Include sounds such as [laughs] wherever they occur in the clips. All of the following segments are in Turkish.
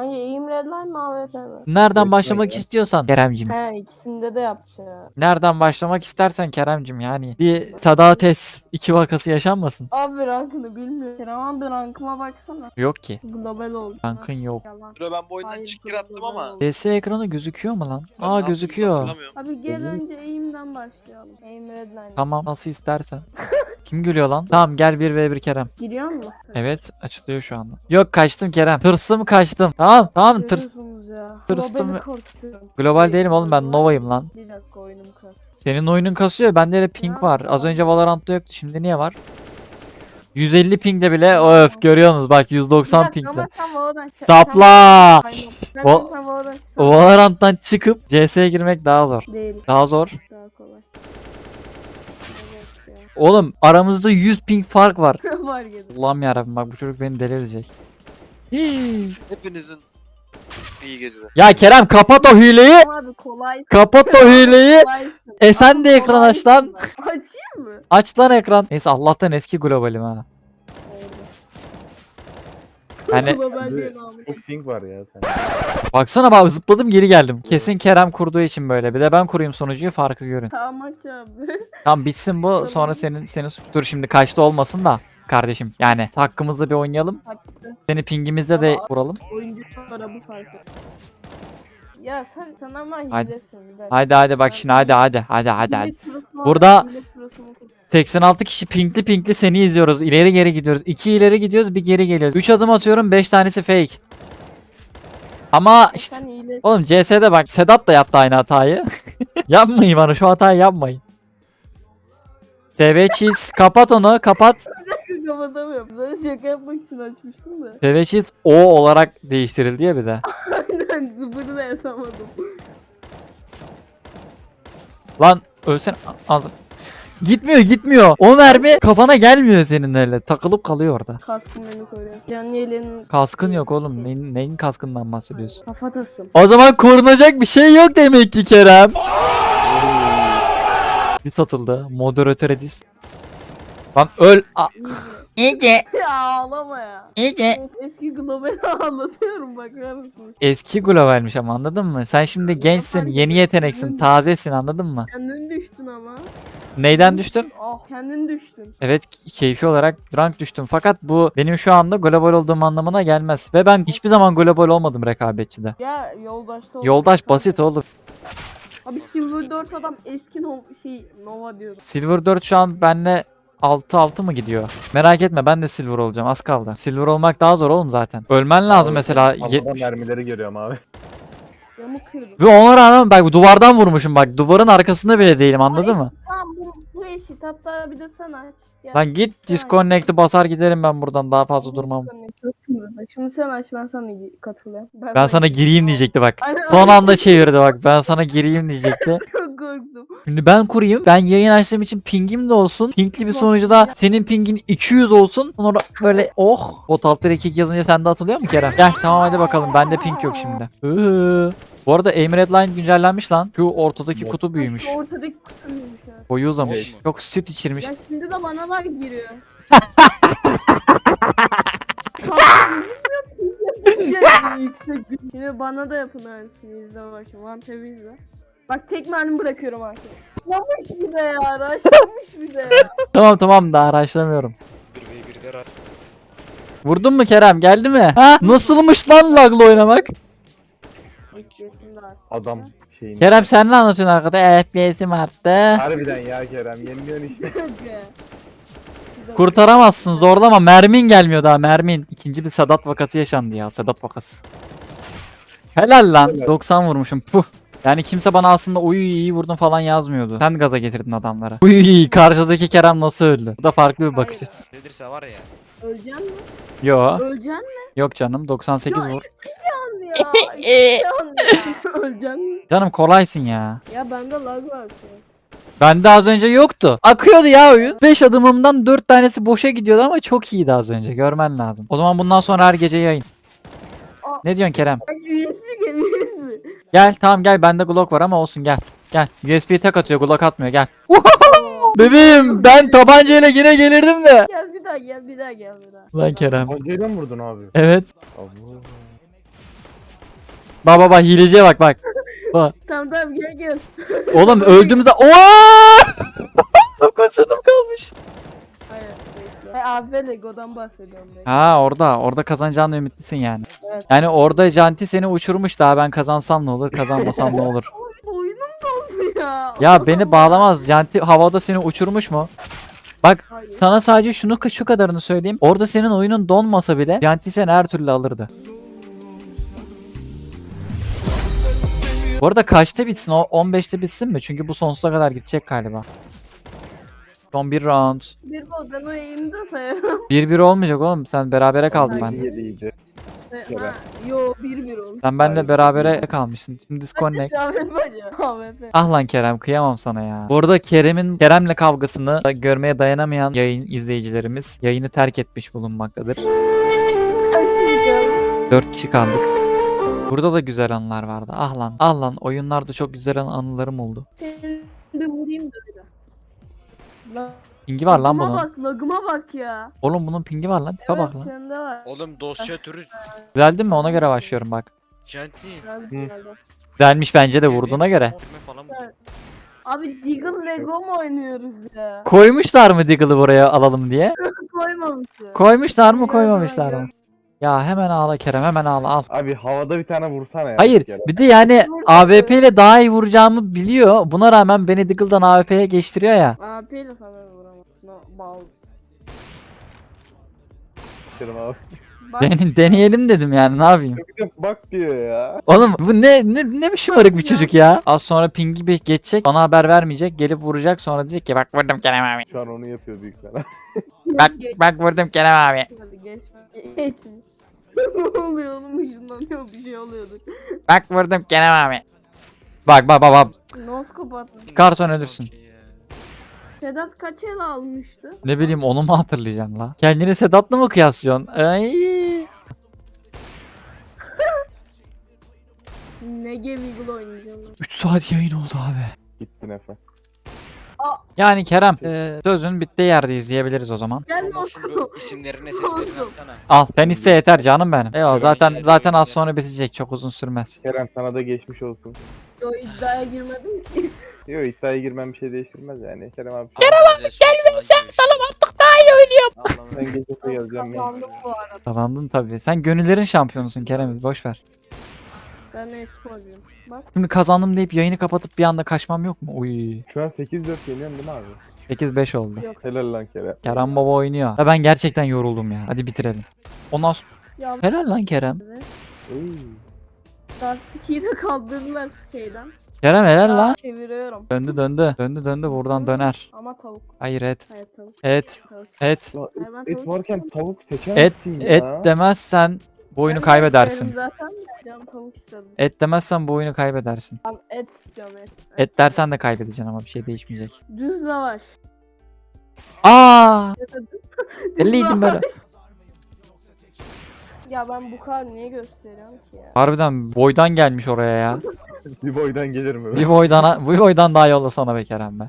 Hangi eğim redline mi AWP mi? Nereden başlamak istiyorsan Keremcim. He ikisinde de yapacağım. Nereden başlamak istersen Keremcim yani. Bir Tadates iki vakası yaşanmasın. Abi rankını bilmiyorum. Kerem abi rankıma baksana. Yok ki. Global oldu. Rankın yok. Yalan. Bro ben bu oyundan Hayır, çıkır attım global ama. oldu. CS ekranı gözüküyor mu lan? ben ne Aa gözüküyor. hatırlamıyorum. Abi gel önce eğimden başlayalım. Aim redline. Tamam nasıl istersen. [laughs] Kim gülüyor lan? Tamam gel 1v1 Kerem. Giriyor mu? Evet açılıyor şu anda. Yok kaçtım Kerem. Tırsım kaçtım. Tamam tamam tırs. Görüyorsunuz ya. Tırstım Globali ve- korkutuyorum. Global değilim oğlum ben Nova'yım lan. Bir dakika oyunum kas. Senin oyunun kasıyor. Bende de ping var. Az önce Valorant'ta yoktu. Şimdi niye var? 150 pingde bile öf görüyorsunuz bak 190 Bir dakika pingde. ama sen Valorant- sen- Sapla! O Valorant'tan çıkıp CS'ye girmek daha zor. Değil. Daha zor. Daha kolay. Oğlum aramızda 100 ping fark var. [laughs] Var gibi. Allah'ım yarabbim bak bu çocuk beni deli edecek. Hii. Hepinizin iyi geceler. Ya Kerem kapat o hileyi. Abi kolay. Kapat o hileyi. Kolaysın. [laughs] E sen Abi de ekran aç lan. kolaysın lan. Açayım mı? Aç lan ekran. Neyse Allah'tan eski globalim ha. Hani Global değil Abi, abi. Çok ping var ya sen. baksana bak zıpladım geri geldim. Kesin Kerem kurduğu için böyle. Bir de ben kurayım sonucuyu farkı görün. Tamam aç abi. Tamam bitsin bu sonra senin senin dur şimdi kaçta olmasın da kardeşim. Yani hakkımızda bir oynayalım. Açtı. Seni pingimizde de vuralım. Oyuncu çok arabı farkı. Ya sen sen ama Hadi. hilesin. bir dakika. Hadi hadi bak şimdi hadi hadi hadi hadi. hadi. Hile Burada- hile. 86 kişi pinkli pinkli seni izliyoruz. İleri geri gidiyoruz. 2 ileri gidiyoruz, bir geri geliyoruz. 3 adım atıyorum, 5 tanesi fake. Ama işte oğlum CS'de bak Sedat da yaptı aynı hatayı. [laughs] yapmayın bana şu hatayı yapmayın. SV Cheese kapat onu kapat. [laughs] Kapatamıyorum. Şaka yapmak için açmıştım da. SV Cheese O olarak değiştirildi ya bir de. [laughs] Aynen zıbırı da yazamadım. Lan ölsen aldım. Gitmiyor gitmiyor. O mermi kafana gelmiyor senin öyle. Takılıp kalıyor orada. Kaskım beni koruyor. Canlı yelenin Kaskın yok oğlum. Neyin, neyin kaskından bahsediyorsun? kafatasım. O zaman korunacak bir şey yok demek ki Kerem. Dis atıldı. Moderatöre dis. Lan öl. A- İyice. ya ağlama ya. İyice. Eski globali [laughs] anlatıyorum bakar mısınız? Eski globalmiş ama anladın mı? Sen şimdi gençsin, yeni yeteneksin, tazesin anladın mı? Kendin düştün ama. Neyden düştüm? Ah kendin düştün. Evet keyfi olarak rank düştüm. Fakat bu benim şu anda global olduğum anlamına gelmez. Ve ben hiçbir zaman global olmadım rekabetçide. Ya yoldaşta ol- Yoldaş basit oğlum. Abi Silver 4 adam eski no şey Nova diyorum. Silver 4 şu an benle 6-6 mı gidiyor? Merak etme ben de silver olacağım az kaldı. Silver olmak daha zor oğlum zaten. Ölmen lazım mesela. 70. mermileri görüyorum abi. Yamuk kırdım. Ve ona rağmen bak bu duvardan vurmuşum bak. Duvarın arkasında bile değilim anladın mı? Tamam bu, bu eşit hatta bir de sen aç. Gel. Lan git disconnect'i basar giderim ben buradan daha fazla durmam. Şimdi sen aç ben sana katılayım. Ben sana gireyim diyecekti bak. Son anda çevirdi bak. Ben sana gireyim diyecekti. [laughs] Şimdi ben kurayım. Ben yayın açtığım için pingim de olsun. Pingli bir sonucuda senin pingin 200 olsun. Sonra böyle oh. Bot alt direkt yazınca sende atılıyor mu Kerem? Gel tamam hadi bakalım. Bende ping yok şimdi. Iıı. Bu arada aim redline güncellenmiş lan. Şu ortadaki kutu büyümüş. Şu ortadaki kutu büyümüş ya. Boyu uzamış. Çok süt içirmiş. Ya şimdi de bana lag giriyor. [laughs] Yüksek. Şimdi bana da yapın öylesini izle bakayım. One tabi izle. Bak tek mermi bırakıyorum artık. Raşlamış bir de ya. Raşlamış bir de ya. [laughs] Tamam tamam daha araştırmıyorum. 1v1'de rahat. Vurdun mu Kerem? Geldi mi? Ha? Nasılmış lan lagla oynamak? Adam şeyini. Kerem sen ne anlatıyorsun arkada? FPS'im arttı. Harbiden ya Kerem yeniliyorsun işte. [laughs] Kurtaramazsın zorlama mermin gelmiyor daha mermin. İkinci bir Sedat vakası yaşandı ya Sedat vakası. Helal lan Helal. 90 vurmuşum puh. Yani kimse bana aslında uyu iyi vurdun falan yazmıyordu. Sen gaza getirdin adamlara. [laughs] Uyu karşıdaki Kerem nasıl öldü? Bu da farklı bir bakış açısı. Nedirse var ya. Öleceksin mi? Yo Öleceksin mi? yok canım 98 vur. Can ya. [laughs] iki can. [laughs] Öleceksin mi? Canım kolaysın ya. Ya bende lag var şu an. Bende az önce yoktu. Akıyordu ya oyun. 5 adımımdan 4 tanesi boşa gidiyordu ama çok iyiydi az önce. Görmen lazım. O zaman bundan sonra her gece yayın. Ne diyorsun Kerem? [laughs] USB gel USB. Gel tamam gel bende Glock var ama olsun gel. Gel. USB'yi tek atıyor Glock atmıyor gel. Bebeğim ben tabancayla yine gelirdim de. Gel bir daha gel bir daha gel bir daha. Lan Kerem. Hocayla mı vurdun abi? Evet. Abo. Bak bak bak hileciye bak bak. [laughs] Bak. Tamam tamam gel gel. Oğlum [laughs] öldüğümüzde Ooo! Konsanım kalmış. Hey, abi Lego'dan bahsediyorum ben. Ha orada orada kazanacağını ümitlisin yani. Evet. Yani orada Janti seni uçurmuş daha ben kazansam ne olur kazanmasam ne olur. [laughs] Oyunum dondu ya. Ya beni bağlamaz Janti havada seni uçurmuş mu? Bak Hayır. sana sadece şunu şu kadarını söyleyeyim. Orada senin oyunun donmasa bile Janti seni her türlü alırdı. Bu arada kaçta bitsin? O 15'te bitsin mi? Çünkü bu sonsuza kadar gidecek galiba. Son bir round. Bir bol ben o eğimde sayarım. 1-1 olmayacak oğlum. Sen berabere kaldın ben. Yedi iyice. ha, yo 1-1 oldu. Sen benimle Hayır. berabere kalmışsın. Şimdi disconnect. AWP bacı. AWP. Ah lan Kerem kıyamam sana ya. Bu arada Kerem'in Kerem'le kavgasını görmeye dayanamayan yayın izleyicilerimiz yayını terk etmiş bulunmaktadır. Kaç kişi kaldı? 4 kişi kaldık. Burada da güzel anılar vardı. Ah lan. Ah lan oyunlarda çok güzel an- anılarım oldu. Seni bir vurayım da bir Pingi var lan lagıma bunun. bak lagıma bak ya. Oğlum bunun pingi var lan. Tipe Evet bak lan. sende var. Oğlum dosya türü Güzel değil mi? Ona göre başlıyorum bak. Janti. Güzel, güzel. Güzelmiş bence de vurduğuna göre. Falan mı? Evet. Abi Deagle Lego mu oynuyoruz ya? Koymuşlar mı Diggle'ı buraya alalım diye? [laughs] Koymamışlar. Koymuşlar mı koymamışlar mı? Ya hemen ağla Kerem hemen ağla al. Abi havada bir tane vursana ya. Hayır bir bir de yani. AWP ile daha iyi vuracağımı biliyor. Buna rağmen beni Diggle'dan AWP'ye geçtiriyor ya. AP ile sana vuramazsın. Bal. Kerim abi. [laughs] Bak Den- deneyelim dedim yani ne yapayım. Bir de bak diyor ya. Oğlum bu ne ne ne bir şımarık bir çocuk ya. Az sonra pingi bir geçecek. Bana haber vermeyecek. Gelip vuracak sonra diyecek ki bak vurdum Kerem abi. Şu an onu yapıyor büyük ihtimalle. [laughs] Bak bak vurdum Kerem abi. Hadi geçme. Geçme. [laughs] ne oluyor oğlum ışınlanıyor bir şey oluyordu. Bak vurdum Kerem abi. Bak bak bak bak. Noskop atmış. Çıkarsan ölürsün. Sedat kaç el almıştı? Ne bileyim onu mu hatırlayacağım la? Kendini Sedat'la mı kıyaslıyorsun? Ay. [laughs] Ne Eagle oynayacağım. 3 saat yayın oldu abi. Gittin Efe. Yani Kerem e, sözün bittiği yerdeyiz diyebiliriz o zaman. Gel Noskop. bu isimlerine seslerini atsana. Al sen iste yeter canım benim. Eyvallah Kerem zaten geldi, zaten az geldi. sonra bitecek çok uzun sürmez. Kerem sana da geçmiş olsun. O iddiaya girmedim ki. Yok iddiaya girmem bir şey değiştirmez yani. Kerem abi. Kerem abi gelmeyin sen salam artık daha iyi oynuyorum. Ben gecesi yazacağım ya. Kazandım bu arada. Kazandın tabii. Sen gönüllerin şampiyonusun Kerem boş ver. Ben e-sporcuyum. Bak. Şimdi kazandım deyip yayını kapatıp bir anda kaçmam yok mu? Uy. Şu an 8-4 yeniyorum değil mi abi? 8-5 oldu. Yok. Helal lan Kerem. Kerem baba oynuyor. Ya ben gerçekten yoruldum ya. Hadi bitirelim. Ondan sonra... Ya Helal lan Kerem. evet. Uy. Lastikiyi de kaldırdılar şeyden. Kerem helal lan. Çeviriyorum. Döndü döndü. Döndü döndü buradan döner. Ama tavuk. Hayır et. Hayır tavuk. Et. Tavuk. Et. Ya, Hayır, ben et, et tavuk varken tavuk Et. seçemezsin Et ya. demezsen bu oyunu Ben de kaybedersin. isterim Zaten de canım tavuk istedim. Et demezsen bu oyunu kaybedersin. Tamam, et istiyorum et. Et dersen de kaybedeceksin ama bir şey değişmeyecek. Düz lavaş. Aa! Düz- [laughs] Elliydim böyle. lavaş. Ya ben bu kadar niye gösteriyorum ki ya? Harbiden boydan gelmiş oraya ya. [laughs] bir boydan gelir mi? Bir boydan bir boydan daha yollasana be Kerem be.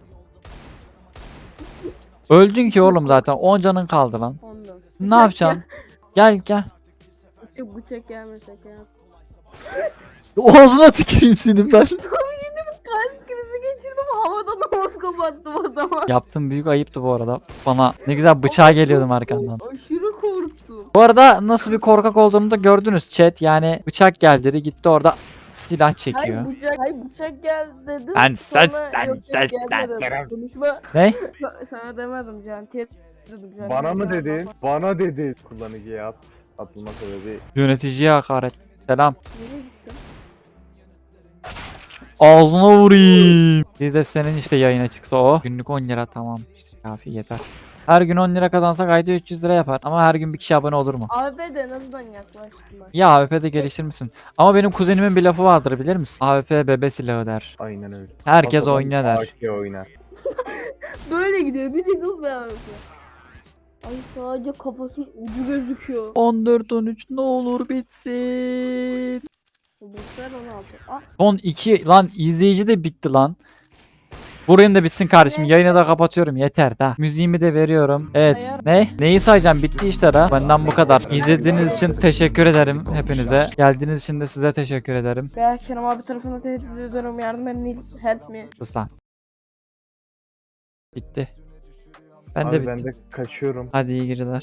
Öldün ki oğlum zaten 10 canın kaldı lan. Ondan. Ne yapacaksın? [laughs] Gel gel. Bıçak, bıçak gelmesek ya. Ağzına tüküreyim senin ben. [laughs] Kalp krizi geçirdim havadan noskop attım adama. Yaptığın büyük ayıptı bu arada. Bana ne güzel bıçağa geliyordum arkandan. Aşırı korktum. Bu arada nasıl bir korkak olduğunu da gördünüz chat. Yani bıçak geldi gitti orada silah çekiyor. Hayır bıçak, hayır bıçak gel dedim. Lan sen- sen- lan- dedim. Konuşma. Ne? [laughs] Sana demedim Cantiye dedim. Cantiye Bana mı dedin? Bana dedi. Kullanıcıya at. Atılma sebebi. Yöneticiye hakaret. Selam. Ağzına vurayım. Bir de senin işte yayına çıktı o. Günlük 10 lira tamam. İşte kafi yeter. Her gün 10 lira kazansak ayda 300 lira yapar. Ama her gün bir kişi abone olur mu? AWP de en azından yaklaştılar. Ya AWP'de geliştirmişsin. Ama benim kuzenimin bir lafı vardır bilir misin? AWP bebe silahı der. Aynen öyle. Herkes Atadan oynuyor der. AK oynar. [laughs] Böyle gidiyor bir diggle be AWP. Ay sadece kafasının ucu gözüküyor. 14-13 ne olur bitsin. Bulutlar 16. Ah Son 2 lan izleyici de bitti lan. Vurayım da bitsin kardeşim. Yayını da kapatıyorum. Yeter da. Müziğimi de veriyorum. Evet. Ne? Neyi sayacağım? Bitti işte da. Benden bu kadar. İzlediğiniz için teşekkür ederim hepinize. Geldiğiniz için de size teşekkür ederim. Ya Kerem abi tarafından tehdit ediyorum yardım edin help me. Sus lan. Bitti. Ben Abi de ben bittim. de kaçıyorum. Hadi iyi geceler.